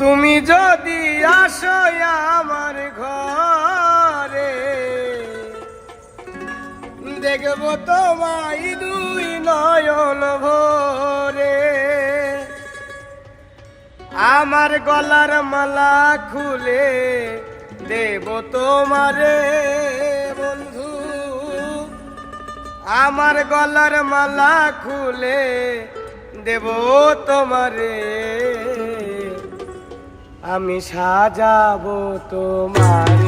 তুমি যদি আসো আমার ঘরে, দেখব তোমায় দুই নয়ন ভরে। আমার গলার মালা খুলে দেব তোমারে, বন্ধু। আমার গলার মালা খুলে দেব তোমারে। আমি সাজাবো তোমার।